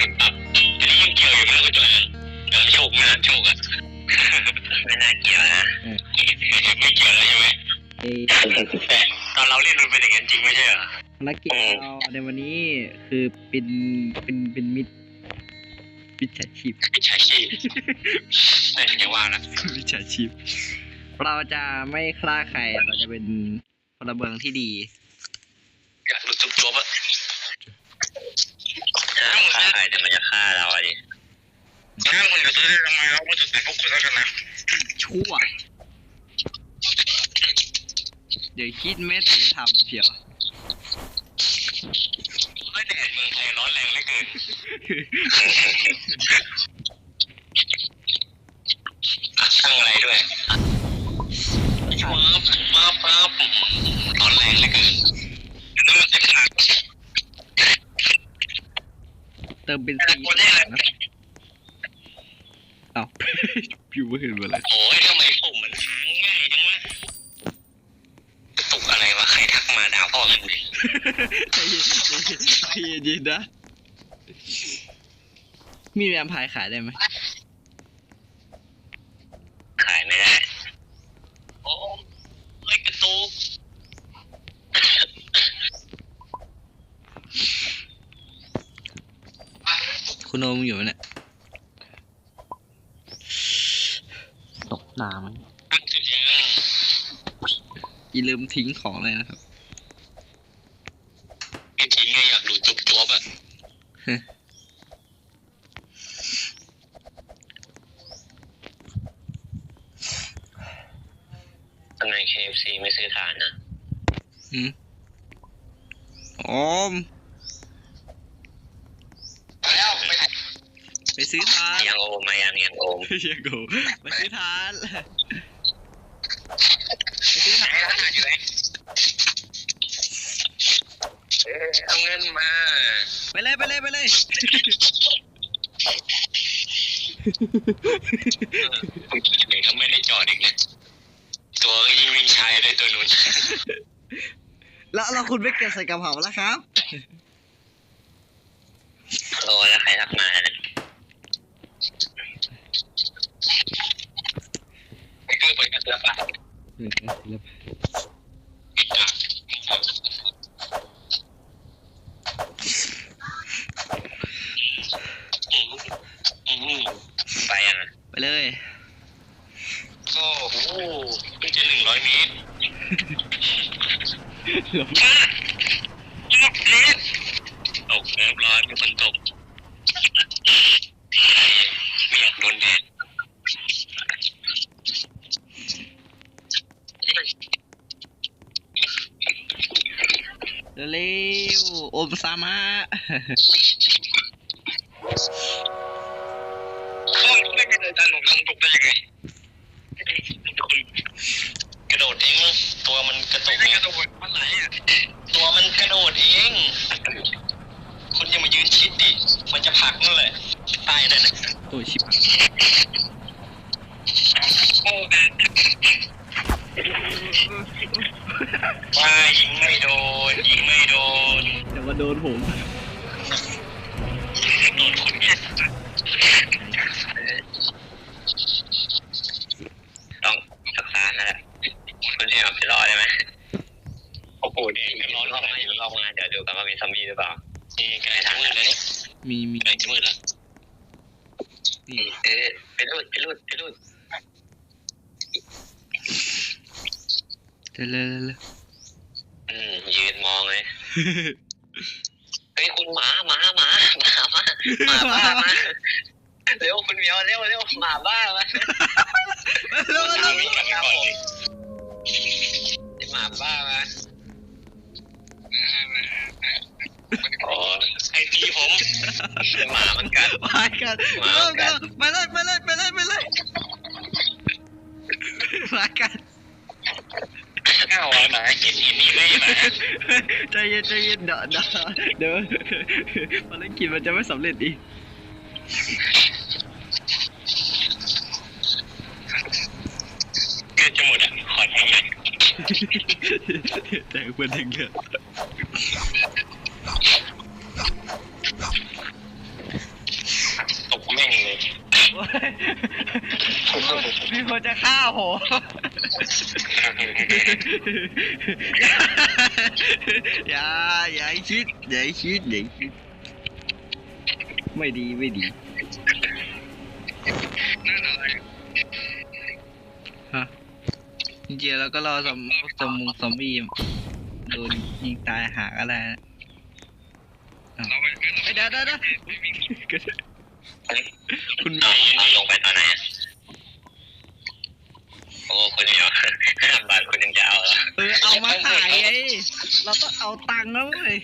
อันนี้ยังเกี่ยวอยู่นะคุณจอยกำลังโชคไม่นานโชคอะไม่น่าเกี่ยวนะไม่เกี่ยวแล้วใช่ไหมเอ้ยแต่ตอนเราเล่นมันเป็นอย่างนั้นจริงไม่ใช่เหรอ ภารกิจเราในวันนี้คือเป็นเป็นเป็นมิตรมิจฉาชีพมิจฉาชีพแต่ยังว่านะมิจฉาชีพ เราจะไม่ฆ่าใคร เราจะเป็นพลเมืองที่ดี อยากรู้จุบจบอะ ถ้าฆ่าใครแต่มันจะฆ่าเราอะดิถ้าคุณจะซื้อทำไมเราไม่จะใส่พวกคุณแล้วกันนะชั่วเดี๋ยวคิดเม็ดจะทำเชียวโอ้ยแดดเมืองไทยร้อนแรงเหลือเกินช่างอะไรด้วยมามามาร้อนแรงเหลือเกินแล้วมันจะขาด เติมเป็นซีนะเอ้าพิวไม่เห็นมาเลยโอ้ยทำไมปุ่มมันค้างง่ายจังวะกระตุกอะไรวะ ใครทักมาด่าพ่อกันดิใจเย็นใจเย็นนะมีแวมไพร์ขายได้ไหมขายไม่ได้ โอ้ยกระตุก คุณโอมอยู่ไหมเนี่ยตกน้ำมั้งตั้งจุดยังอย่าลืมทิ้งของเลยนะครับไม่ทิ้งไงอยากดูจุบจบอะทำไม KFC ไม่ซื้อฐานนะหืมโอม แล้วไปไหน ไป ซื้อทานยังโอมมายังยังโอมเชียโกไปซื้อทานไปซื้อทานร้านอาหารอยู่ไหนเออเอาเงินมา ไปเลยไปเลยไปเลยคุณขี่ไหนก็ไม่ได้จอดอีกนะตัวก็ยิ่งวิ่งชายเลยตัวนู้นแล้วเราคุณไม่เก็บใส่กระเป๋าแล้วครับโอ้แล้วใครทักมาเนี่ยไม่คือไปกันเสือป่ะไปยังไปเลย ก็โอ้โหเพิ่งจะหนึ่งร้อยเมตร หลบ มาเล่นตกเรียบร้อยมีคนตกไม่อยากโดนแดด เร็วๆโอมซามะ โอ้ย ไม่กระโดดดันของลงตกได้ยังไงกระโดดเองมั้งตัวมันกระตุกกระโดดมันไหนอะตัวมันกระโดดเองคุณอย่ามายืนชิดดิมันจะผลักนั่นแหละใต้นั่นน่ะโอ้ยชิบหายโอ้ว่ายิงไม่โดนยิงไม่โดนเดี๋ยวมาโดนผมโดนคุณเนี่ย ต้องสักตาแล้วแหละคุณเนี่ยเอาไปรอได้ไหมโอ้โหนี่ร้อนรอบมาอยู่รอบมาเดี๋ยวดูกันว่ามีซอมบี้หรือเปล่านี่ใกล้ทางมืดแล้วนี่มีมีใกล้จะมืดแล้วนี่เอ๊ะไปรูดไปรูดไปรูดเร็วเร็วเร็วเร็วอืมยืนมองเลย เฮ้ยคุณหมาหมาหมาหมามาหมาบ้ามาเร็วคุณเหมียวเร็วเร็วหมาบ้ามาเร็วเร็วเร็ววิ่งกลับไปก่อนเลยหมาบ้ามาอ๋อไอตีผมหมามันกัดไปกันเร็วเร็วไปเลยไปเลยไปเลยไปเลยไปกัน อ้าวหมาเห็นเห็นนี่ไม่หมาใจเย็นใจเย็นเดี๋ยวเดี๋ยวเดี๋ยวภารกิจมันจะไม่สำเร็จอีกเกิดจะหมดอะขอแทงหน่อยแต่เพื่อนถึงเลือด มีคนจะฆ่าผมอย่าอย่าให้คิดอย่าให้คิดอย่าให้คิดไม่ดีไม่ดีฮะจริงๆแล้วก็รอสมสมมุงซอมบี้โดนยิงตายหาอะไรนะอ้าวเฮ้ยเดี๋ยวเดี๋ยว เดี๋ยวคุณเอาเอาลงไปตอนไหนอะโอ้คุณเหมียวห้าบาทคุณยังจะเอาเหรอเออเอามาขายไงเราต้องเอาตังค์แล้วเว้ย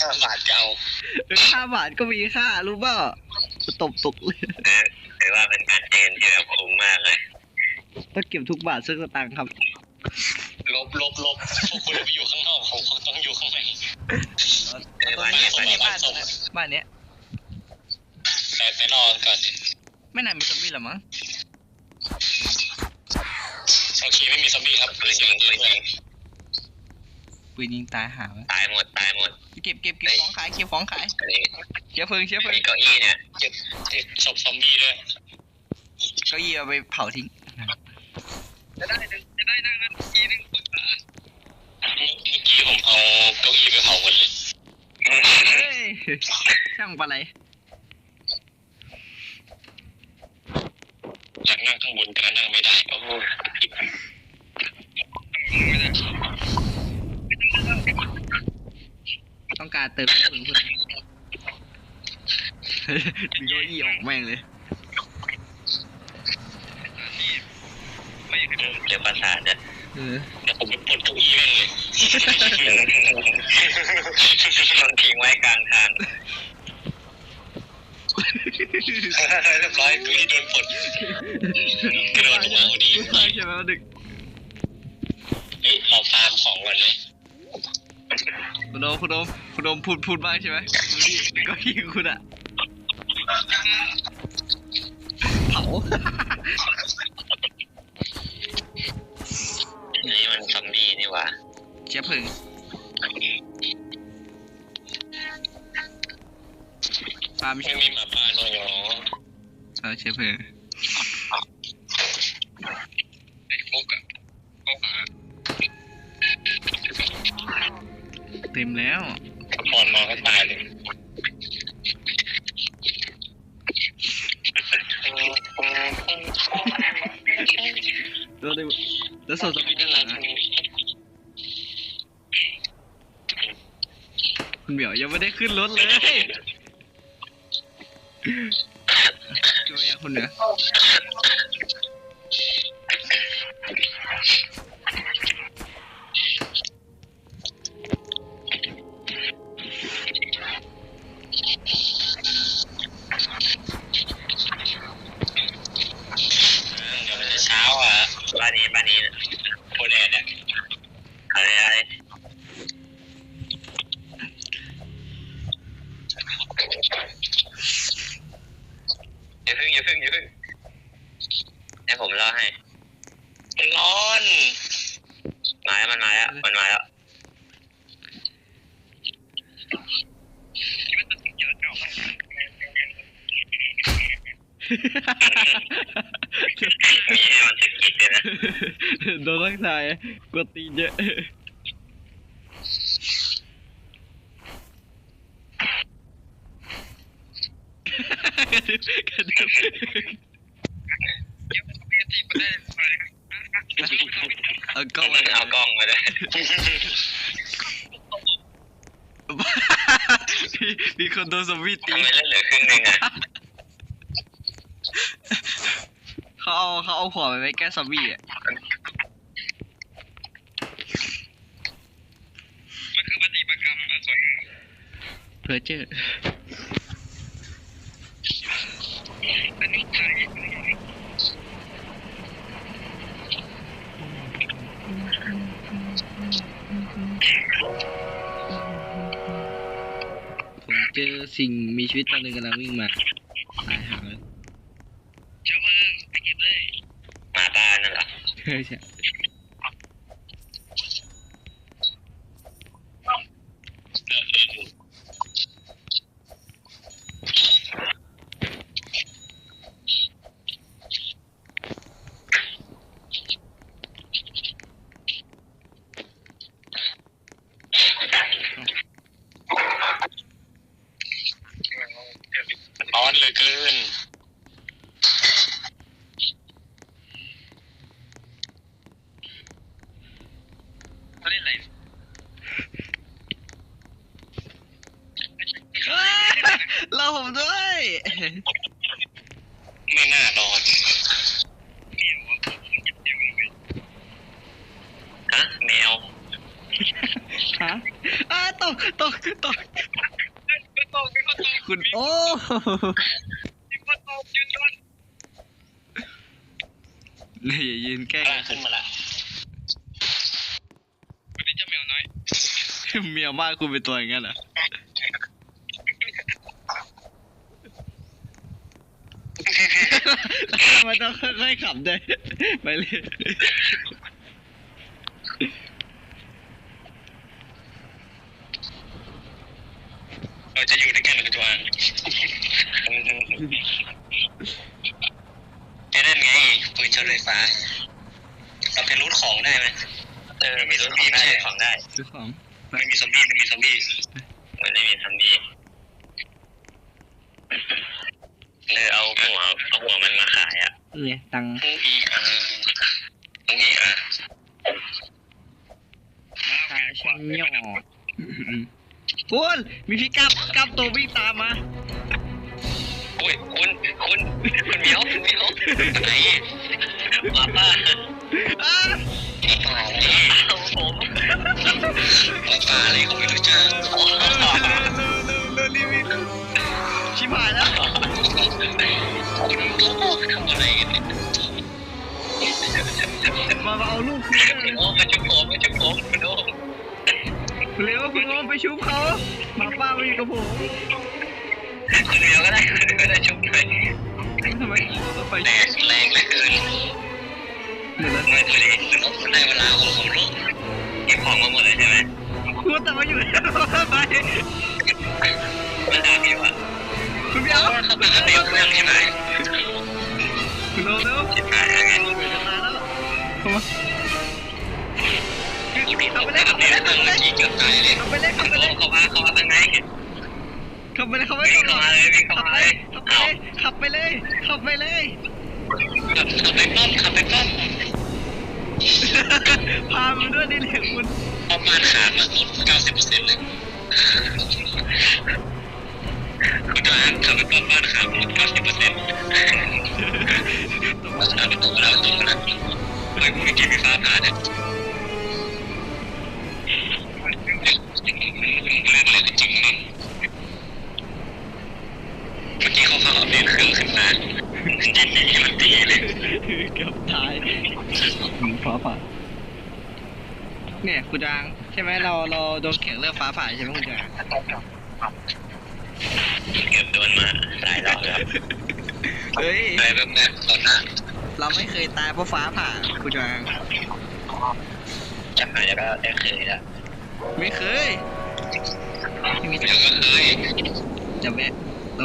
ห้าบาทจะเอาเออห้าบาทก็มีค่ารู้เปล่าตบตกเลยเออถือว่าเป็นการเจนที่แบบคุ้มมากเลย ต้องเก็บทุกบาทซึ่งสตางค์ครับลบลบลบพวกคุณไปอยู่ข้างนอกผมคงต้องอยู่ข้างในเออบ้านนี้บ้านนี้บ้านส่งบ้านเนี้ย ไปไปรอกันก่อนดิไม่น่ามีซอมบี้หรอมั้งโอเคไม่มีซอมบี้ครับปืนยิงปืนยิงปืนยิงตายหาวะตายหมดตายหมดเก็บเก็บเก็บของขายเก็บของขายอันนี้เชื้อเพลิงเชื้อเพลิงมีเก้าอี้เนี่ยเก็บเก็บศพซอมบี้ด้วยเก็ยี่เอาไปเผาทิ้งจะได้จะได้นั่งนั่งทีนึงปรึกษาเมื่อกี้ผมเอาเก้าอี้ไปเผาหมดเลยเฮ้ยช่างปะไร อยากนั่งข้างบนแต่นั่งไม่ได้โอ้โหต้องการเติมเชื้อเพลิงเพื่อนดึงเก้าอี้ออกแม่งเลย เดี๋ยวประสาทเนี่ยเออเดี๋ยวผมไปปลดเก้าอี้แม่งเลยต้องทิ้งไว้กลางทาง เรียบร้อยเก้าอี้โดนปลดกระโดดลงมาพอดีใช่ใช่ไหมว่าดึกเฮ้ยเราฟาร์มของก่อนเลยคุณโดมคุณโดมคุณโดมพูดพูดมากใช่ไหมดูดิเก้าอี้คุณอะเผานี่มันซอมบี้นี่หว่าเชื้อเพลิงาไม่เชื้อมีหมาป่าหน่อยหรอเออเชื้อเพลิงไอ้ฟุกอะฟุกอะเต็มแล้วพรมาก็ตายเลยแล้วดูแล้วโซนสมิธด้านหลังอะคุณเหมียวยังไม่ได้ขึ้นรถเลย ช่วยยังคนเหนือ โดนทักทายกดตีนเยอะกระดึบกระดึบเอากล้องมาเอากล้องมาเลยมีมีคนโดนซอมบี้ตีทำไมเลือดเหลือครึ่งหนึงอะเขาเอาเขาเอาหัวไปไว้แก้ซอมบี้อะ มันคือปฏิบัติกรรมอันสวยงาม เพอเจอร์อันนี้ใช่ผมเจอสิ่งมีชีวิตตัวหนึ่งกำลังวิ่งมาตายหาเลยเชื้อเพลิงไปเก็บเลยหมาบ้านนั่นเหรอใช่ใช่ ลือเกิน เขาเล่นอะไร อ้าเราผมด้วย ไม่น่ารอดฮะแมว ฮะอ้าตกตกตก ก็ตกก็ตก คุณ โอ้ก็ตกยืนก่อนนี่อย่ายืนแกล้งขึ้นมาละวันนี้เจะแมวน้อยเมียมากคุณเป็นตัวอย่างนั้นเหรอมันต้องค่อยๆขับด้วยไปเลย เราจะอยู่ด้วยกันกับจวางแค่นั้นไงปืนช็อตไฟฟ้า เราเป็นรูทของได้ไหมเออมีรูทของได้ของได้ ซื้อของไม่มีซอมบี้ไม่มีซอมบี้มันไม่มีซอมบี้เลยเอาหัวเอาหัวมันมาขายอะเนี่ยตังค์ฮูอีอาฮูอีอาขายช่างย่อคุณมีพี่กับกับตัววิ่งตามมาโอ้ยคุณคุณคุณเหมียวคุณเหมียวไหน ป้าป้าอ้าป้าเลยเอาผมป้าเลยเขาไม่รู้จักเร็วเร็วเร็วรีบวิ่งชิบหายแล้วคุณรู้ทำอะไรกันเนี่ยมาเอาลูกคืนคุณโอ้มาชุบผมมาชุบผมคุณโอ้เร็วคุณโอมไปชุบเขาหมาป้าไปอยู่กับผมคุณเหมียวก็ได้คุณเหมียวก็ได้ชุบหน่อยทำไมคุณต้องไปแรงแรงเหลือเกิน เดี๋ยวนะไม่พอดีคุณโอ้คุณได้เวลาของผมรู้เก็บของมาหมดเลยใช่ไหมคุณแต่มาอยู่แล้วไปมันด่าพี่ว่ะคุณเบียวเข้าไปข้างในเครื่องใช่ไหมคุณโอมเร็วชิบหายแล้วไงเดี๋ยวจะตาแล้วเขาไปเลยเขาไปเลยเขาไปเลยเกือบตายเลยเข้าไปเลยเขาไปเล่นเขามาเขามาทางไหนขับไปเลยขับไปเลยขับไปเลยขับไปเลยขับไปเลย ขับไปป้อมขับไปป้อมพามันด้วยนี่แหละคุณป้อมานขาดนะลดเก้าสิบเปอร์เซ็นต์เลยคุณทหาขับไปป้อมบ้านขาดลดเก้าสิบเปอร์เซ็นต์เอาไปตกแล้วตกแล้วเฮ้ยเมื่อกี้มีฟ้าผ่าเนี่ยเรื่องอะไรจริงมั้งเมื่อกี้เขาเขาเอาเดินเครื่องขึ้นมา ยินดีมันตีเลยเกือบตายฟ้าผ่าเนี่ยคุณจางใช่ไหมเราเราโดนแข่งเรื่องฟ้าผ่าใช่ไหมคุณจางเกือบโดนมาหลายรอบแล้วเฮ้ยไปแบบนั้ตอนหน้าเราไม่เคยตายเพราะฟ้าผ่าคุณจางจะหายแล้วก็ได้เคยล้วไม่เคยไม่มีเดี๋ยวก็เคยจะแวะต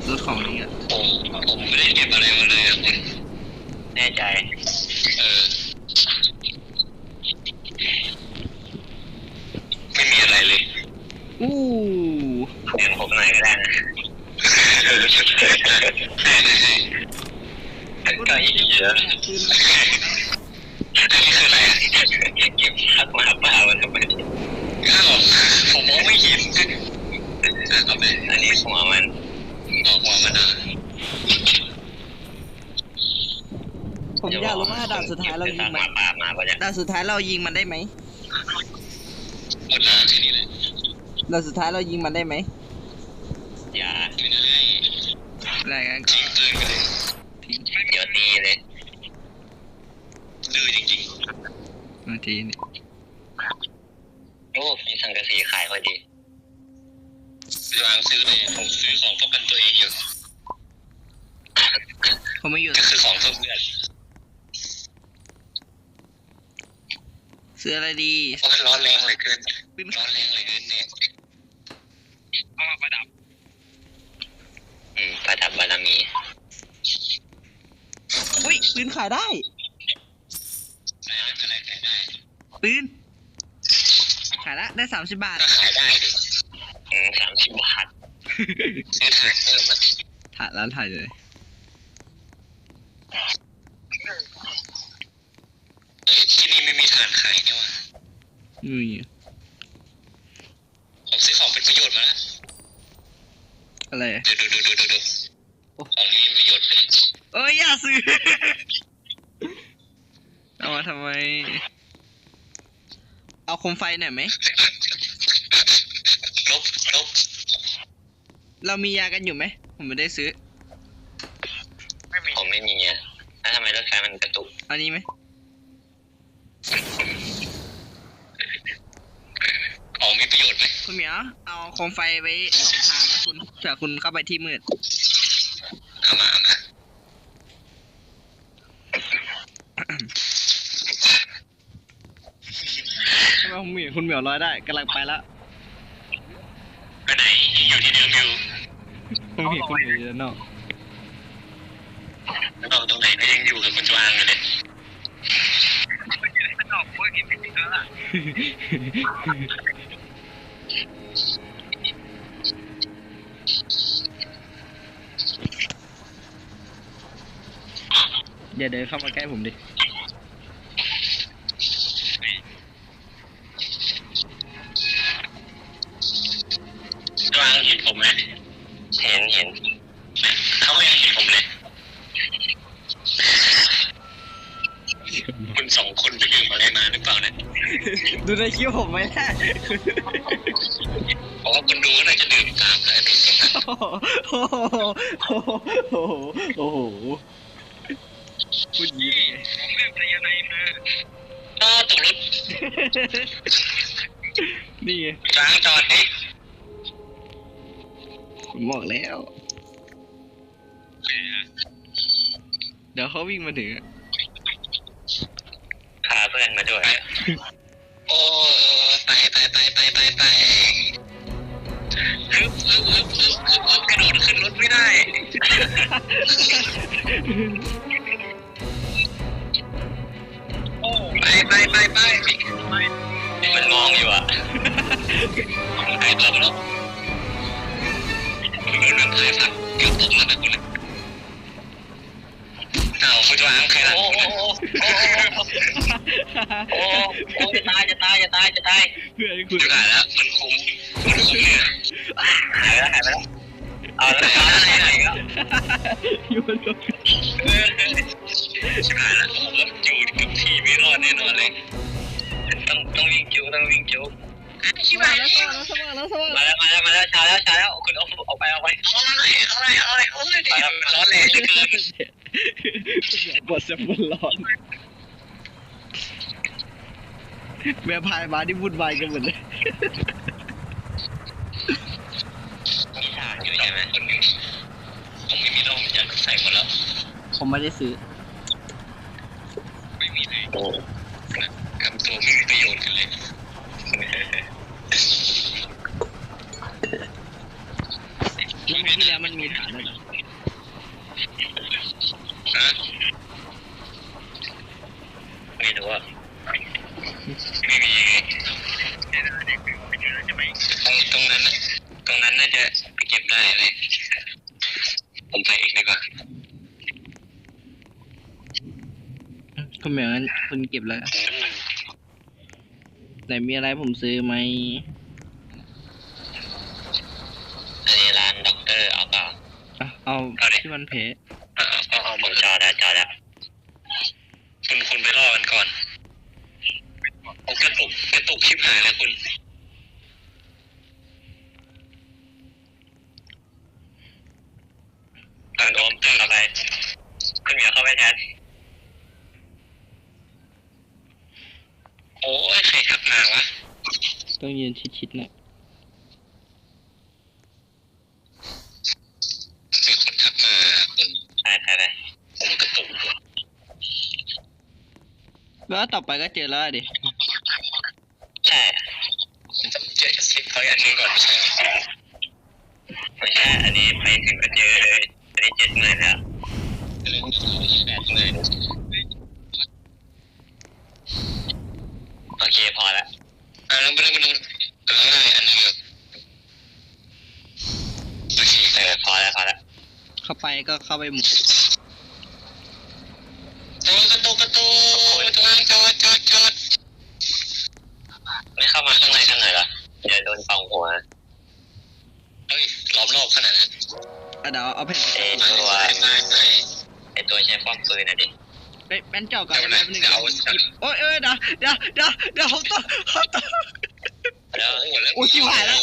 รงรถของนี้อะผมผมไม่ได้เก็บอะไรมาเลยอะคุณแน่ใจ เออ ไม่มีอะไรเลยอู้เรียนผมหน่อยก็ได้นะก็อีกเยอะนี่คืออะไรอะเก็บพักมาเปล่าทำไมอ้าวผมมองไม่เห็นอะเอาไปอันนี้หัวมัน บอกหัวมันอะผมอยากรู้ว่าด่านสุดท้ายเรายิงมัมันนป่ามาปะเนี่ยด่านสุดท้ายเรายิงมันได้ไหมหมดแล้วแค่นี้เลยด่านสุดท้ายเรายิงมันได้ไหมอย่าไม่ได้อะไรกันทิ้งปืนไปเลยทิ้งเดี๋ยวตีเลยดื้อจริงนาทีนี่ๆโอ้มีสังกะสีขายพอดีวาง ซื้อเลยผมซื้อของป้องกันตัวเองอยู่ผมไม่อยู่ก็คือของเพื่อนเพื่อนซื้ออะไรดีโอ้ยร้อนแรงเหลยเกินปืนร้อนแรงเหลยเกินเนี่ยเอามาประดับ อืมประดับบารมีอุ้ยปืนขายได้ไม่เป็นไรขายได้ปืนขายละได้สามสิบบาท ก็ขายได้ดิอืมสามสิบบาท ซื้อถ่านเพิ่มมาถ่ายแล้วถ่ายเลย เอ้ยที่นี่ไม่มีทานขายนี่หว่านี่ ผมซื้อของเป็นประโยชน์มาแล้วอะไร ดูดูดูดูดูดูของนี้มีประโยชน์เป็นเอ้ยอย่าซื้อ เอามาทำไม เอาโคมไฟหน่อยไหมลบลบ เรามียากันอยู่ไหม ผมไม่ได้ซื้อผมไม่มีอะแล้วทำไมรถไฟมันกระตุกเอานี้ไหม ของมีประโยชน์ไหมคุณเหมียว เอาโคมไฟไว้สองทางนะคุณเผื่อคุณเข้าไปที่มืด เอามาเอามาทำไมคุณเหมียวคุณเหมียวลอยได้กำลังไปแล้ว ไปไหนอยู่ที่เดิมอยู่ ผมเห็นคุณเหมียวอยู่ด้านนอกแล้วเราตรงไหนก็ยังอยู่กับคุณจวางอยู่เลยอย่าเดินเข้ามาใกล้ผมดิจวางเห็นผมไหมเห็นเห็นเขายังเห็นผมเลย คุณสองคนไปดื่มอะไรมาหรือเปล่าเนี่ย ดูในคิ้วผมไหมล่ะเพราะว่าคุณดูน่าจะดื่มตามแล้วดูสิครับโอ้โหโอ้โหโอ้โหโอ้โหพูดอยางนี้ได้ไงอ้าวตกรถนี่ไงจวางจอดดิผมบอกแล้ว เดี๋ยวเขาวิ่งมาถึงอะพาเพื่อนมาด้วย โอ้ไปไปไปไปไปไปฮึบฮึบฮึบฮึบฮึบฮึบกระโดดขึ้นรถไม่ได้ไปไปไปไปมันมองอยู่อะหายตัวแล้วคุณโดนน้ำพายพัดเกือบตกแล้วนะคุณอ้าวคุณจะวางใครล่ะโอ้โหโอ้ โหจะตายจะตายจะตายจะตายเพื่อนคุณจะหายแล้วมันคุมมันคุมเนี่ยหายแล้วหายแล้วเอาแล้วตายแล้วหายแล้วอยู่บนรถชิบหายแล้วผมว่าจูดกับทีไม่รอดแน่นอนเลยต้องต้องวิ่งจูต้องวิ่งจูชิบหายแล้วสว่างแล้วสว่างแล้วสว่างมาแล้วมาแล้วมาแล้วช้าแล้วช้าแล้วคุณเอาออกไปเอาไปเอาเลยเอาเลยเอาเลยเอาเลยมาแล้วร้อนแรงเหลือเกินบทจะบนร้อน แม่พายมาที่วุ่นวายกันหมดเลยมีฉากอยู่ใช่ไหมคนหนึ่งผมไม่มีร่มอยากใส่หมดแล้ว ผมไม่ได้ซื้อ ไม่มีเลยโอ้ทำตัวไม่มีประโยชน์กันเลย แล้วครั้งที่แล้วมันมีฐานด้วยเหรอฮะไม่รู้อะ ไม่มีไงตรงตรงนั้นน่ะตรงนั้นน่าจะไปเก็บได้เลย ผมไปเองดีกว่าคุณเหมียวงั้นคุณเก็บแล้วกันไหนมีอะไรผมซื้อไหมอันนี้ร้านด็อกเตอร์เอาเปล่าอะเอาเอาดิ ที่มันเพะ เอาเอาเอาผมจอดแล้วจอดแล้วคุณคุณไปรอกันก่อนโอ้กระตุกกระตุกชิบหายแล้วคุณต่างโดมเข้าไปคุณ เหมียวเข้าไปแทนโอ้ยใครทักมาวะต้องยืนชิดๆหน่อยมีคนทักมาคุณใช่ใช่ใช่ผมกระตุกแล้วต่อไปก็เจอแล้วดิใช่ผมต้องเจอกระซิบเขาอย่างหนึงก่อนไม่ใช่เหรอไม่ใช่อันนี้ไปถึงก็เจอเลยอันนี้เจ็ดหมื่นแล้วแปดหมื่น โอเคพอละอ่าแล้วไม่ต้องไม่ต้องกำลังได้อันหนึงอยู่โอเคเออพอแล้วพอแล้วขเข้าไปก็เข้าไปหมุนโอ้กระตุกกระตุกทางจอดจอดจอดไม่เข้ามาข้างในกันหน่อยเหรออย่าโดนเป่าหัวเฮ้ยล้อมรอบขนาดนั้นอะเดี๋ยวเอาแผ่นไอตัว ไอตัวใช้ป้อมปืนนะดิ ไปแป้นเจาะก่อนแป๊บนึงโอ้ยเอ้ยเดี๋ยวเดี๋ยวเดี๋ยวเดี๋ยวผมต้องผมต้อง แล้วอุ๊ยชิบหายแล้ว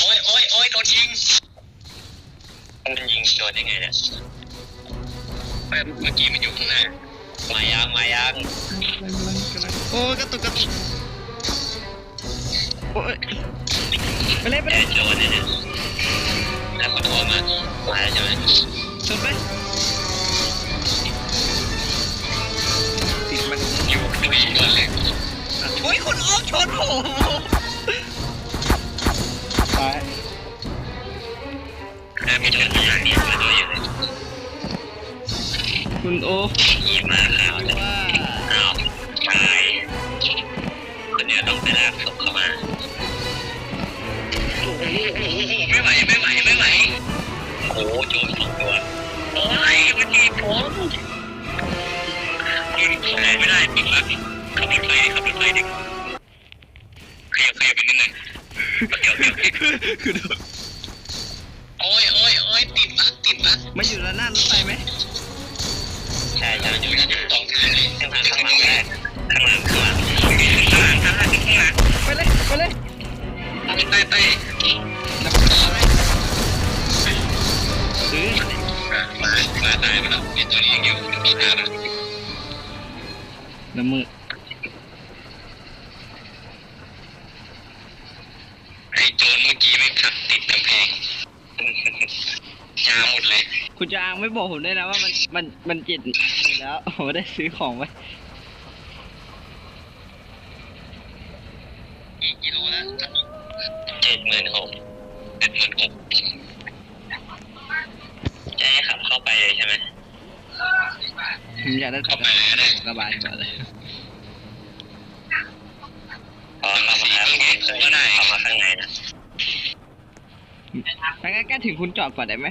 โอ้ยโอ้ยโอ้ยโดนยิงมันยิงโดนยังไงเนี่ยเมื่อกี้มันอยู่ข้างหน้ามายังมายังโอ้ยกระตุกกระตุกโอ้ยไปเลยไปไม่เลได้ยโจรเนี่ย แล้วขอโทษมามาแล้วใช่ไหมชนไปติดมันอยู่ด้วยกันเลยโอ้ยคุณโอ้ชนผมไปแล้วมีโจรอย่างนี้มาด้วยอยู่เลยคุณโอขี่มาขาวเลยว่า ดิขยับขยับไปนิดนึงเดี๋ยวเดี๋ยวคือโอ้ยโอ้ยโอ้ยติดละติดละมาอยู่ด้านหน้ารถไฟไหมใช่ใช่อยู่ที่สองทางเลยข้างหลังข้างหลังได้ข้างหลังข้างหลังข้างหลังข้างหลังข้างหลังไปเลยไปเลยใต้ใต้นับอะไรหรือมามาตายไปแล้วไอตัวนี้ยังอยู่มีตาละน้ำมือไอโจรเมื่อกี้ไม่ขับติดกำแพงยาหมดเลย คุณจะอ้างไม่บอกผมได้วยนะว่ามันมันมันเจ็ดอยู่แล้วผมได้ซื้อของไว้กี่กิโลแล้วเจ็ดหมื่นหกเจ็ดหมื่นหกจะให้ขับเข้าไปเลยใช่ไหมผมอยากได้เข้าไปเลยก็ได้ระบายก่อนเลยพอเรามาแล้วก็ได้เข้ามาข้างในนะถ้างั้นก็ถึงคุณจอดก่อนได้ไหม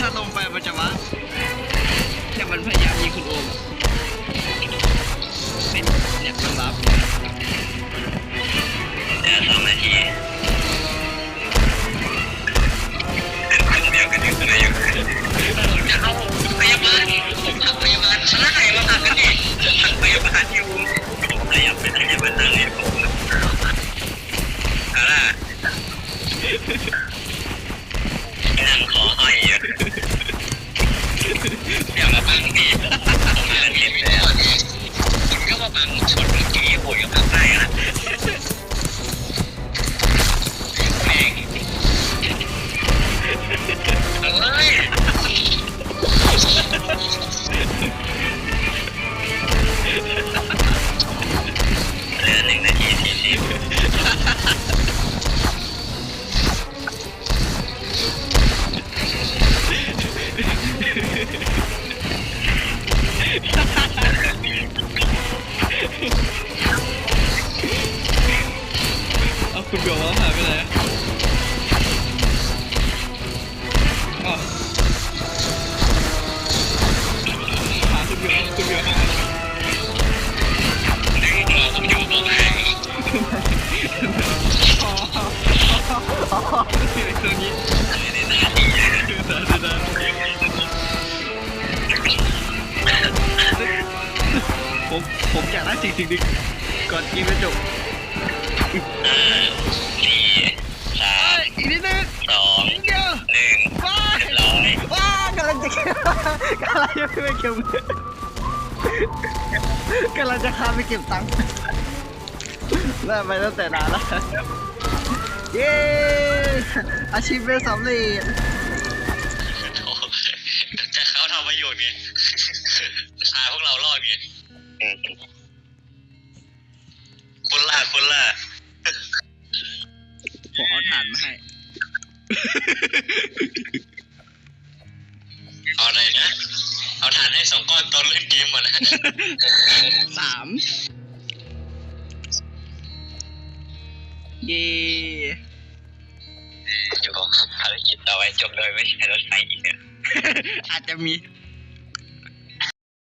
ถ้าลงไปมันจะวะเนี่ยมันพยายามยิงคุณโอมอะเป็นเนี่ยมันรับเดี๋ยวสองนาทีเป็นคนเดียวกันอยู่ตรงไหนอยู่ผมจะเอาพยาบาลผมทำพยาบาลข้างหน้ามาหักกันดิผมทำพยาบาลอยู่ผมขยับไปทางพยาบาลนั่งให้ผมเอาล่ะ บงทีผมมาเรีนแล้วผมก็ว่าบางคนเมื่อกี้โวยกับภาคใต้นะ สองหนึ่งเรียบร้อยว้ากำลังจะกำลังจะไปเก็บกำลังจะข้ามไปเก็บตังค์น่าไปตั้งแต่นานแล้ว เย้ อาชีพเป็นสำเร็จ at me.